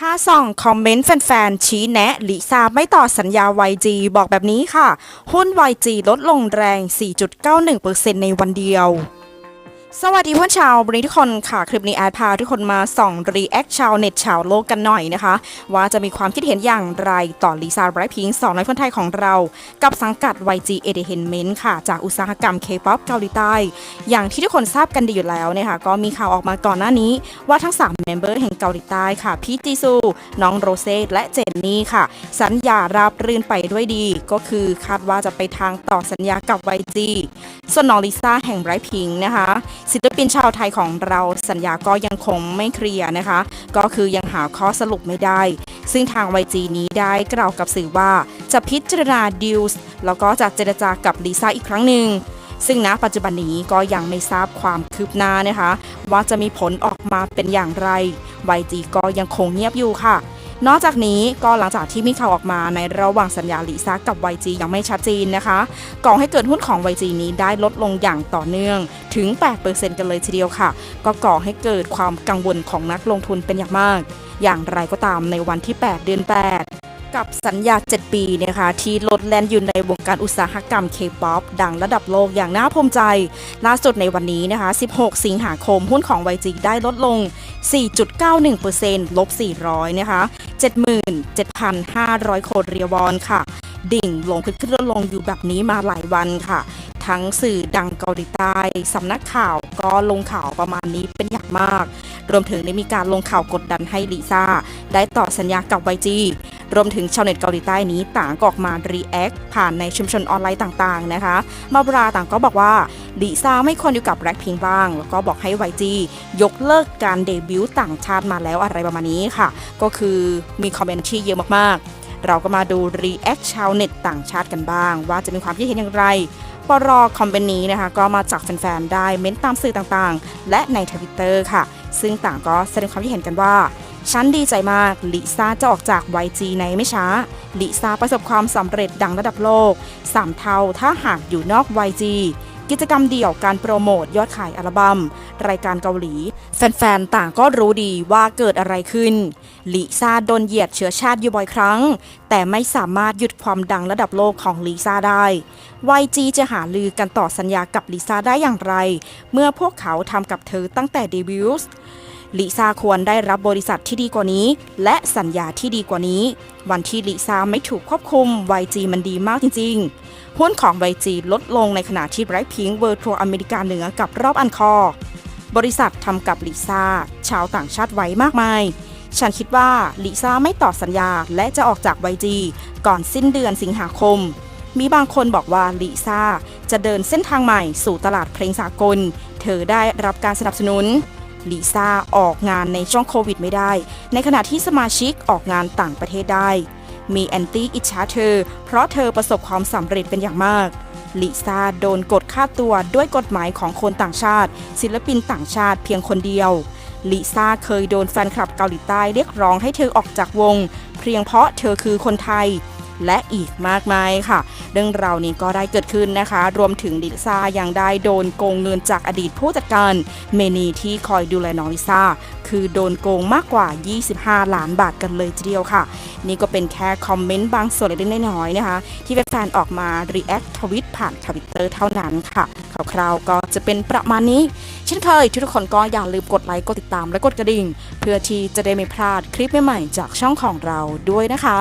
พาส่องคอมเมนต์แฟนๆชี้แนะลิซ่าไม่ต่อสัญญา YG บอกแบบนี้ค่ะ หุ้น YG ลดลงแรง 4.91%ในวันเดียว สวัสดีเพื่อนชาวบริทุกคนค่ะ คลิปนี้แอดพาทุกคนมาส่องรีแอคชาวเน็ตชาวโลกกันหน่อยนะคะ ว่าจะมีความคิดเห็นอย่างไรต่อลิซ่าไบรท์พิงสองในคนไทยของเรา กับสังกัด YG Entertainment ค่ะ จากอุตสาหกรรม K-POP เกาหลีใต้ อย่างที่ทุกคนทราบกันดีอยู่แล้วนะคะก็มีข่าวออกมาก่อนหน้านี้ ว่าทั้ง3เมมเบอร์แห่งเกาหลีใต้ค่ะพีจีซู น้องโรเซ่และเจนนี่ค่ะ สัญญาราบรื่นไปด้วยดี ก็คือคาดว่าจะไปทางต่อสัญญากับ YG ส่วนน้องลิซ่าแห่งไบรท์พิงค์นะคะ ศิลปินชาวไทยของเราสัญญาก็ยังคงไม่เคลียร์นะคะ ก็คือยังหาข้อสรุปไม่ได้ ซึ่งทาง YG นี้ได้กล่าวกับสื่อว่าจะพิจารณาดิวส์แล้วก็จะเจรจากับลิซ่าอีกครั้งหนึ่งซึ่งณปัจจุบันนี้ก็ยังไม่ทราบความคืบหน้านะคะ ว่าจะมีผลออกมาเป็นอย่างไร YG ก็ยังคงเงียบอยู่ค่ะ นอกจากนี้ก็หลังจากที่มีข่าวออกมาในระหว่างสัญญาลิซ่ากับ YG ยังไม่ชัดเจนนะคะก่อให้เกิดหุ้นของ YG นี้ได้ลดลงอย่างต่อเนื่องถึง 8%กันเลยทีเดียวค่ะ ก็ก่อให้เกิดความกังวลของนักลงทุนเป็นอย่างมาก อย่างไรก็ตามในวันที่ 8 เดือน 8 กับสัญญา 7 ปีนะคะที่ลดแลนอยู่ในวงการอุตสาหกรรม K-POP ดังระดับโลกอย่างน่าภูมิใจ ล่าสุดในวันนี้นะคะ 16 สิงหาคมหุ้นของ YG ได้ลดลง 4.91%ลบ 400 นะคะ 77,500 โคเรียวอนค่ะ ดิ่งลงขึ้นขึ้นลดลงอยู่แบบนี้มาหลายวันค่ะ ทั้งสื่อดังเกาหลีใต้สำนักข่าวก็ลงข่าวประมาณนี้เป็นอย่างมาก รวมถึงได้มีการลงข่าวกดดันให้ลิซ่าได้ต่อสัญญากับ YG รวมถึงชาวเน็ตเกาหลีใต้นี้ต่างก็ออกมารีแอคผ่านในชุมชนออนไลน์ต่างๆนะคะมาบราต่างก็บอกว่าลิซ่าไม่ควรอยู่กับแบล็คพิงบ้าง แล้วก็บอกให้ YG ยกเลิกการเดบิวต์ต่างชาติมาแล้วอะไรประมาณนี้ค่ะ ก็คือมีคอมเมนต์ที่เยอะมากๆ เราก็มาดูรีแอคชาวเน็ตต่างชาติกันบ้าง ว่าจะมีความคิดเห็นอย่างไรปรอคอมเมนต์นี้นะคะ ก็มาจากแฟนๆได้เม้นต์ตามสื่อต่างๆ และในทวิตเตอร์ค่ะ ซึ่งต่างก็แสดงความคิดเห็นกันว่า ฉันดีใจมาก ลิซ่าจะออกจาก YG ในไม่ช้า ลิซ่าประสบความสำเร็จดังระดับโลก3เท่าถ้าหากอยู่นอก YG กิจกรรมเดี่ยวการโปรโมทยอดขายอัลบัม้มรายการเกาหลี แฟนๆ ต่างก็รู้ดีว่าเกิดอะไรขึ้น ลิซ่าโดนเหยียดเชื้อชาติอยู่บ่อยครั้ง แต่ไม่สามารถหยุดความดังระดับโลกของลิซ่าได้ YG จะหาลือกันต่อสัญญากับลิซ่าได้อย่างไร เมื่อพวกเขาทำกับเธอตั้งแต่เดบิวต์ ลิซ่าควรได้รับบริษัทที่ดีกว่านี้ และสัญญาที่ดีกว่านี้ วันที่ลิซ่าไม่ถูกควบคุม YG มันดีมากจริงๆหุ้นของ YG ลดลงในขณะที่ไบรท์พิงเวิร์ทัวร์อเมริกาเหนือกับรอบอันคอ บริษัททำกับลิซ่าชาวต่างชาติไว้มากมายฉันคิดว่าลิซ่าไม่ต่อสัญญาและจะออกจาก YG ก่อนสิ้นเดือนสิงหาคม มีบางคนบอกว่าลิซ่าจะเดินเส้นทางใหม่สู่ตลาดเพลงสากล เธอได้รับการสนับสนุน ลิซ่าออกงานในช่วงโควิดไม่ได้ ในขณะที่สมาชิกออกงานต่างประเทศได้ มีแอนตี้อิจฉาเธอ เพราะเธอประสบความสำเร็จเป็นอย่างมากลิซ่าโดนกดค่าตัวด้วยกฎหมายของคนต่างชาติ ศิลปินต่างชาติเพียงคนเดียวลิซ่าเคยโดนแฟนคลับเกาหลีใต้เรียกร้องให้เธอออกจากวง เพียงเพราะเธอคือคนไทย และอีกมากมายค่ะ เรื่องราวนี้ก็ได้เกิดขึ้นนะคะ รวมถึงลิซ่ายังได้โดนโกงเงินจากอดีตผู้จัดการเมนีที่คอยดูแลน้องลิซ่าคือโดนโกงมากกว่า 25 ล้านบาทกันเลยทีเดียวค่ะ นี่ก็เป็นแค่คอมเมนต์บางส่วนเล็กๆน้อยๆนะคะ ที่แฟนๆออกมา react ทวิตผ่านทวิตเตอร์เท่านั้นค่ะคร่าวๆก็จะเป็นประมาณนี้ เช่นเคยทุกคนก็อย่าลืมกดไลค์กดติดตามและกดกระดิ่ง เพื่อที่จะได้ไม่พลาดคลิปใหม่ๆจากช่องของเราด้วยนะคะ